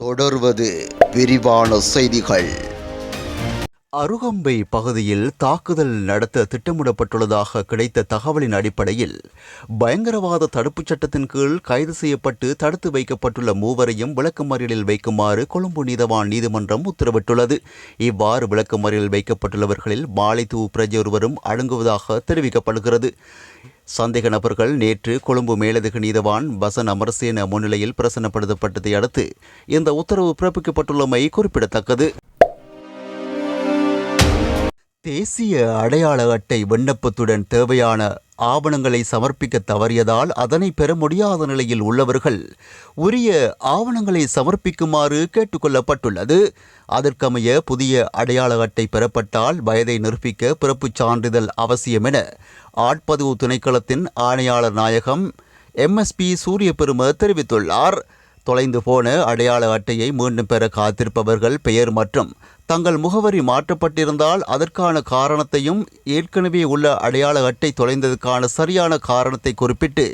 தொடர்வது விரிவான செய்திகள். அருகம்பை பகுதியில் தாக்குதல் நடத்த திட்டமிடப்பட்டுள்ளதாக கிடைத்த தகவலின் அடிப்படையில் பயங்கரவாத தடுப்புச் சட்டத்தின் கீழ் கைது செய்யப்பட்டு தடுத்து வைக்கப்பட்டுள்ள மூவரையும் விளக்கமறியலில் வைக்குமாறு கொழும்பு நீதவான் நீதிமன்றம் உத்தரவிட்டுள்ளது. இவ்வாறு விளக்கமறியலில் வைக்கப்பட்டுள்ளவர்களில் மாலைத்தூ பிரஜை ஒருவரும் அடங்குவதாக தெரிவிக்கப்படுகிறது. சந்தேக நபர்கள் நேற்று கொழும்பு மேலதிக நீதவான் வசன் அமரசேன முன்னிலையில் பிரசன்னப்படுத்தப்பட்டதை அடுத்து இந்த உத்தரவு பிறப்பிக்கப்பட்டுள்ளமை குறிப்பிடத்தக்கது. தேசிய அடையாள அட்டை விண்ணப்பத்துடன் தேவையான ஆவணங்களை சமர்ப்பிக்க தவறியதால் அதனை பெற முடியாத நிலையில் உள்ளவர்கள் உரிய ஆவணங்களை சமர்ப்பிக்குமாறு கேட்டுக்கொள்ளப்பட்டுள்ளது. அதற்கமைய புதிய அடையாள அட்டை பெறப்பட்டால் வயதை நிரூபிக்க பிறப்புச் சான்றிதழ் அவசியம் என ஆட்பதிவு திணைக்களத்தின் ஆணையாளர் நாயகம் எம்எஸ்பி சூரியபெரும தெரிவித்துள்ளார். தொலைந்து போன அடையாள அட்டையை மீண்டும் பெற காத்திருப்பவர்கள் பெயர் மற்றும் தங்கள் முகவரி மாற்றப்பட்டிருந்தால் அதற்கான காரணத்தையும் ஏற்கனவே உள்ள அடையாள அட்டை தொலைந்ததுக்கான சரியான காரணத்தை குறிப்பிட்டு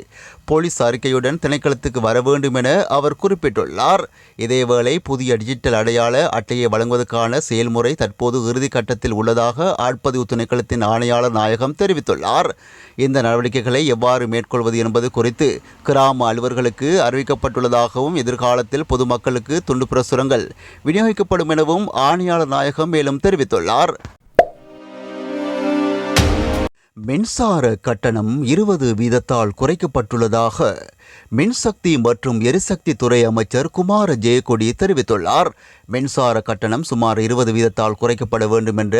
போலீஸ் அறிக்கையுடன் திணைக்களத்துக்கு வர வேண்டும் என அவர் குறிப்பிட்டுள்ளார். இதேவேளை புதிய டிஜிட்டல் அடையாள அட்டையை வழங்குவதற்கான செயல்முறை தற்போது இறுதிக்கட்டத்தில் உள்ளதாக ஆட்பதிவு திணைக்களத்தின் ஆணையாளர் நாயகம் தெரிவித்துள்ளார். இந்த நடவடிக்கைகளை எவ்வாறு மேற்கொள்வது என்பது குறித்து கிராம அலுவலர்களுக்கு அறிவிக்கப்பட்டுள்ளதாகவும் எதிர்காலத்தில் பொதுமக்களுக்கு துண்டு பிரசுரங்கள் விநியோகிக்கப்படும் எனவும் ஆணையாளர் நாயகம் மேலும் தெரிவித்துள்ளார். மின்சார கட்டணம் இருபது வீதத்தால் குறைக்கப்பட்டுள்ளதாக மின்சக்தி மற்றும் எரிசக்தி துறை அமைச்சர் குமார ஜெயக்கொடி தெரிவித்துள்ளார். மின்சார கட்டணம் சுமார் இருபது வீதத்தால் குறைக்கப்பட வேண்டும் என்ற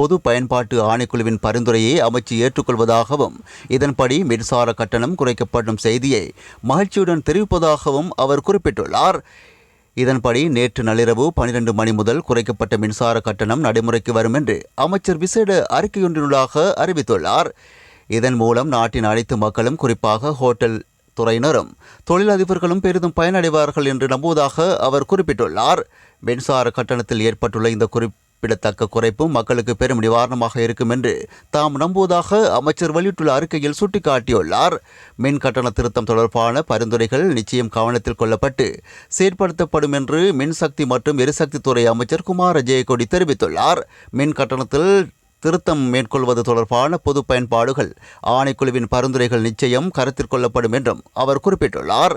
பொது பயன்பாட்டு ஆணைக்குழுவின் பரிந்துரையை அமைச்சு ஏற்றுக்கொள்வதாகவும் இதன்படி மின்சார கட்டணம் குறைக்கப்படும் செய்தியை மகிழ்ச்சியுடன் தெரிவிப்பதாகவும் அவர் குறிப்பிட்டுள்ளார். இதன்படி நேற்று நள்ளிரவு பனிரெண்டு மணி முதல் குறைக்கப்பட்ட மின்சார கட்டணம் நடைமுறைக்கு வரும் என்று அமைச்சர் விசேட அறிக்கையொன்றினூடாக அறிவித்துள்ளார். இதன் மூலம் நாட்டின் அனைத்து மக்களும் குறிப்பாக ஹோட்டல் துறையினரும் தொழிலதிபர்களும் பெரிதும் பயனடைவார்கள் என்று நம்புவதாக அவர் குறிப்பிட்டுள்ளார். மின்சார கட்டணத்தில் ஏற்பட்டுள்ள இந்த குறிப்பிடத்தக்க குறைப்பும் மக்களுக்கு பெரும் நிவாரணமாக இருக்கும் என்று தாம் நம்புவதாக அமைச்சர் வெளியிட்டுள்ள அறிக்கையில் சுட்டிக்காட்டியுள்ளார். மின் கட்டண திருத்தம் தொடர்பான பரிந்துரைகள் நிச்சயம் கவனத்தில் கொள்ளப்பட்டு செயற்படுத்தப்படும் என்று மின்சக்தி மற்றும் எரிசக்தித்துறை அமைச்சர் குமார ஜெயக்கொடி தெரிவித்துள்ளார். மின் கட்டணத்தில் திருத்தம் மேற்கொள்வது தொடர்பான பொது பயன்பாடுகள் ஆணைக்குழுவின் பரிந்துரைகள் நிச்சயம் கருத்தில் கொள்ளப்படும் என்றும் அவர் குறிப்பிட்டுள்ளார்.